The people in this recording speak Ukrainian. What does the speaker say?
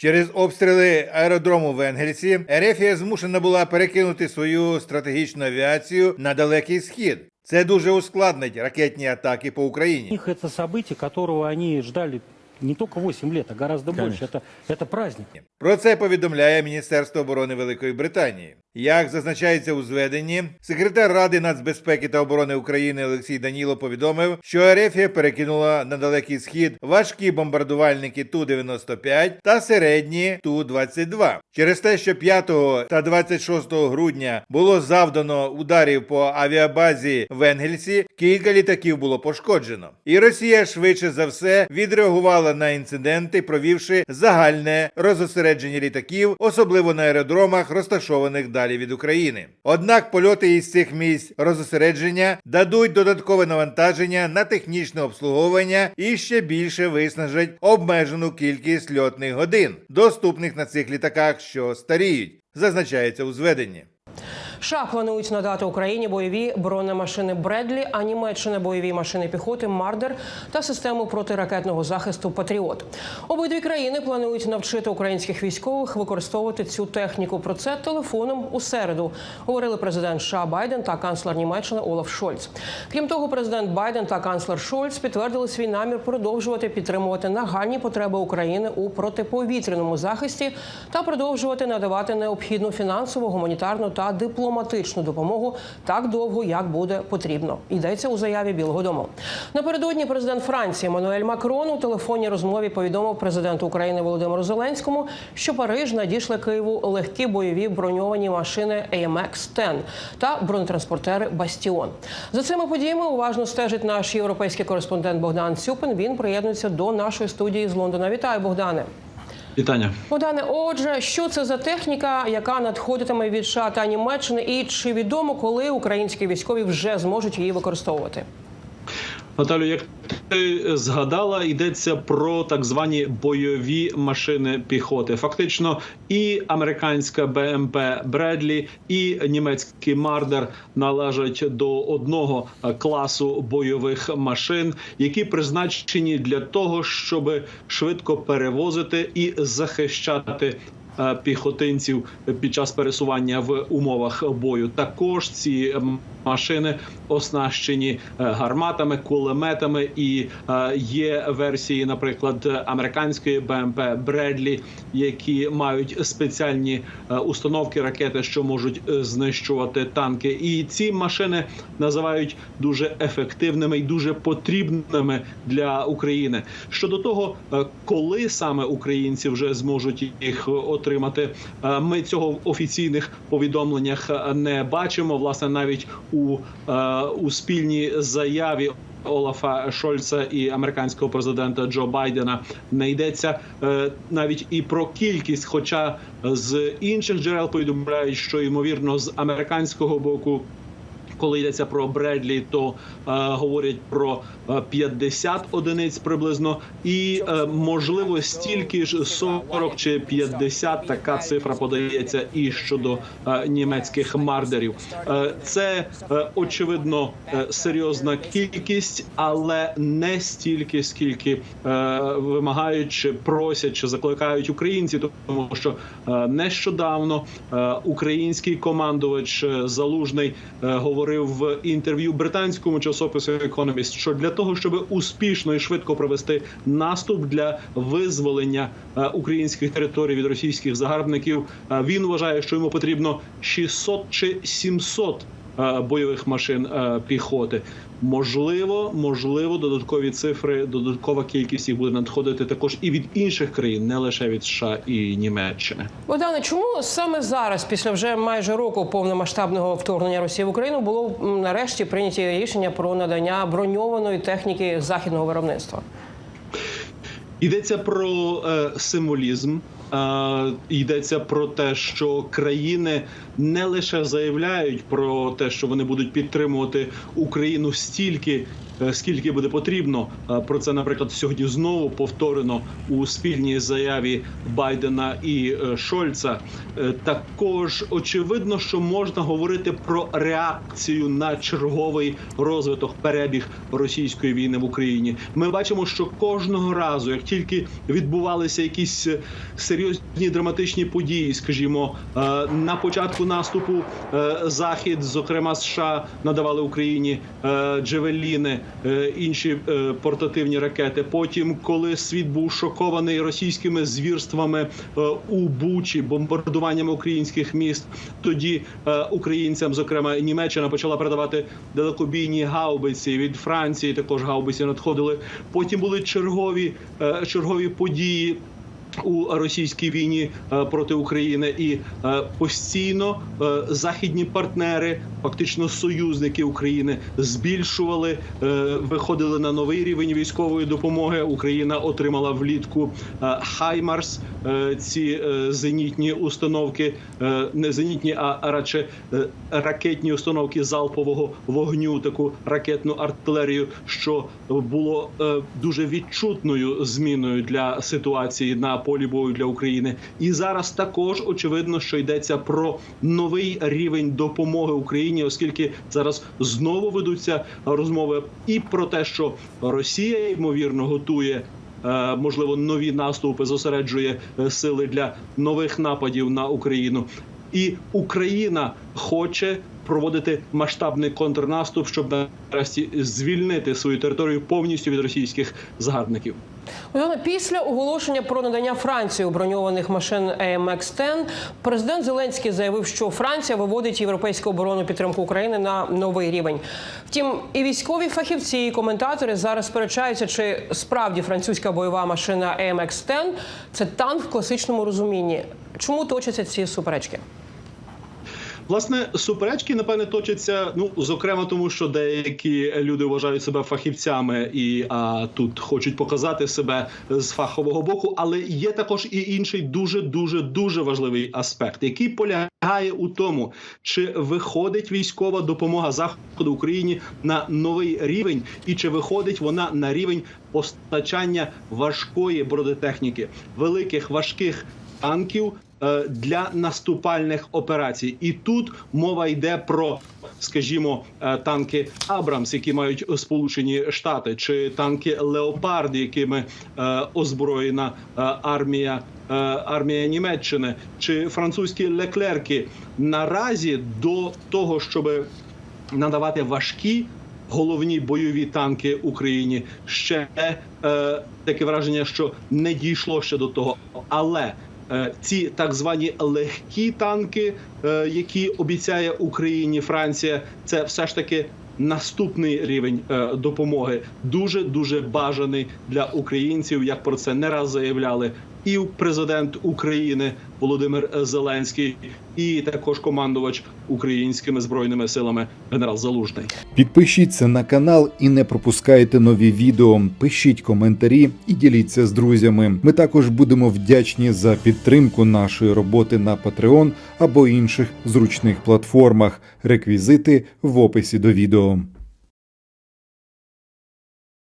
Через обстріли аеродрому в Енгельсі Ерефія змушена була перекинути свою стратегічну авіацію на далекий схід. Це дуже ускладнить ракетні атаки по Україні. это событие, которого вони ждали не только 8 лет, а гораздо больше. Это, это праздник. Про це повідомляє Міністерство оборони Великої Британії. Як зазначається у зведенні, секретар Ради нацбезпеки та оборони України Олексій Даніло повідомив, що Ерефія перекинула на далекий схід важкі бомбардувальники Ту-95 та середні Ту-22. Через те, що 5 та 26 грудня було завдано ударів по авіабазі в Енгельсі, кілька літаків було пошкоджено. І Росія швидше за все відреагувала на інциденти, провівши загальне розосередження літаків, особливо на аеродромах, розташованих далі від України. Однак польоти із цих місць розосередження дадуть додаткове навантаження на технічне обслуговування і ще більше виснажать обмежену кількість льотних годин, доступних на цих літаках, що старіють, зазначається у зведенні. США планують надати Україні бойові бронемашини Бредлі, а Німеччина бойові машини піхоти Мардер та систему протиракетного захисту Патріот. Обидві країни планують навчити українських військових використовувати цю техніку. Про це телефоном у середу говорили президент США Байден та канцлер Німеччини Олаф Шольц. Крім того, президент Байден та канцлер Шольц підтвердили свій намір продовжувати підтримувати нагальні потреби України у протиповітряному захисті та продовжувати надавати необхідну фінансову, гуманітарну та дипломатичну допомогу так довго, як буде потрібно. Йдеться у заяві Білого Дому. Напередодні президент Франції Мануель Макрон у телефонній розмові повідомив президенту України Володимиру Зеленському, що Париж надійшли Києву легкі бойові броньовані машини AMX-10 та бронетранспортери Бастіон. За цими подіями уважно стежить наш європейський кореспондент Богдан Цюпин. Він приєднується до нашої студії з Лондона. Вітаю, Богдане. Вітання. Богдане, отже, що це за техніка, яка надходитиме від США та Німеччини, і чи відомо, коли українські військові вже зможуть її використовувати? Наталю, як ти згадала, йдеться про так звані бойові машини піхоти. Фактично, і американська БМП Бредлі, і німецький Мардер належать до одного класу бойових машин, які призначені для того, щоб швидко перевозити і захищати. Е, Піхотинців під час пересування в умовах бою також ці машини оснащені е, гарматами, кулеметами, і е, є версії, наприклад, американської БМП Бредлі, які мають спеціальні установки ракети, що можуть знищувати танки. І ці машини називають дуже ефективними і дуже потрібними для України. Щодо того, коли саме українці вже зможуть їх отримати, е, ми цього в офіційних повідомленнях е, не бачимо. Власне, навіть у, е, у спільній заяві. Олафа Шольца і американського президента Джо Байдена не йдеться навіть і про кількість. Хоча з інших джерел повідомляють, що ймовірно з американського боку. Коли йдеться про Бредлі, то е, говорять про е, 50 одиниць приблизно, і е, можливо стільки ж 40 чи 50, така цифра подається і щодо е, німецьких мардерів. Е, це е, очевидно е, серйозна кількість, але не стільки, скільки е, вимагають, чи просять, чи закликають українці, тому що е, нещодавно е, український командувач е, залужний е, говорив в інтерв'ю британському часопису Economist, що для того, щоб успішно і швидко провести наступ для визволення е, українських територій від російських загарбників, е, він вважає, що йому потрібно 600 чи 700 е, бойових машин е, піхоти. Можливо, можливо, додаткові цифри, додаткова кількість їх буде надходити також і від інших країн, не лише від США і Німеччини. Богдане, чому саме зараз, після вже майже року повномасштабного вторгнення Росії в Україну, було нарешті прийняті рішення про надання броньованої техніки західного виробництва? Йдеться про е, символізм. Е, йдеться про те, що країни не лише заявляють про те, що вони будуть підтримувати Україну стільки, скільки буде потрібно. Е, Про це, наприклад, сьогодні знову повторено у спільній заяві Байдена і е, Шольца. Е, Також очевидно, що можна говорити про реакцію на черговий розвиток перебіг російської війни в Україні. Ми бачимо, що кожного разу, як тільки відбувалися якісь е, серйозні драматичні події, скажімо, е, на початку наступу е, захід, зокрема США, надавали Україні е, джевеліни, е, інші е, портативні ракети. Потім, коли світ був шокований російськими звірствами е, у Бучі, бомбардуваннями українських міст, тоді е, українцям, зокрема Німеччина, почала передавати далекобійні гаубиці від Франції. Також гаубиці надходили. Потім були чергові, е, чергові події. У російській війні е, проти України і е, постійно е, західні партнери, фактично союзники України, збільшували, виходили на новий рівень військової допомоги. Україна отримала влітку Хаймарс, ці зенітні установки, не зенітні, а радше ракетні установки залпового вогню, таку ракетну артилерію, що було дуже відчутною зміною для ситуації на полі бою для України. І зараз також очевидно, що йдеться про новий рівень допомоги Україні, оскільки зараз знову ведуться розмови і про те, що Росія ймовірно готує. е, Можливо, нові наступи зосереджує е, сили для нових нападів на Україну, і Україна хоче проводити масштабний контрнаступ, щоб нарешті звільнити свою територію повністю від російських загарбників. Олена, після оголошення про надання Франції броньованих машин AMX-10 президент Зеленський заявив, що Франція виводить європейську оборонну підтримку України на новий рівень. Втім, і військові фахівці, і коментатори зараз сперечаються, чи справді французька бойова машина AMX-10 – це танк в класичному розумінні. Чому точаться ці суперечки? Власне, суперечки напевне точаться. Ну зокрема, тому що деякі люди вважають себе фахівцями і а тут хочуть показати себе з фахового боку. Але є також і інший дуже дуже дуже важливий аспект, який полягає у тому, чи виходить військова допомога заходу Україні на новий рівень, і чи виходить вона на рівень постачання важкої бронетехніки, великих важких танків для наступальних операцій. І тут мова йде про, скажімо, е, танки Абрамс, які мають Сполучені Штати, чи танки Леопард, якими е, озброєна е, армія. е, Армія Німеччини чи французькі леклерки наразі до того, щоб надавати важкі головні бойові танки Україні, ще е, таке враження, що не дійшло ще до того, але е, ці так звані легкі танки, е, які обіцяє Україні Франція, це все ж таки. Наступний рівень е, допомоги дуже дуже бажаний для українців, як про це не раз заявляли і президент України Володимир Зеленський, і також командувач українськими збройними силами генерал Залужний. Підпишіться на канал і не пропускайте нові відео. Пишіть коментарі і діліться з друзями. Ми також будемо вдячні за підтримку нашої роботи на Patreon або інших зручних платформах. Реквізити в описі до відео.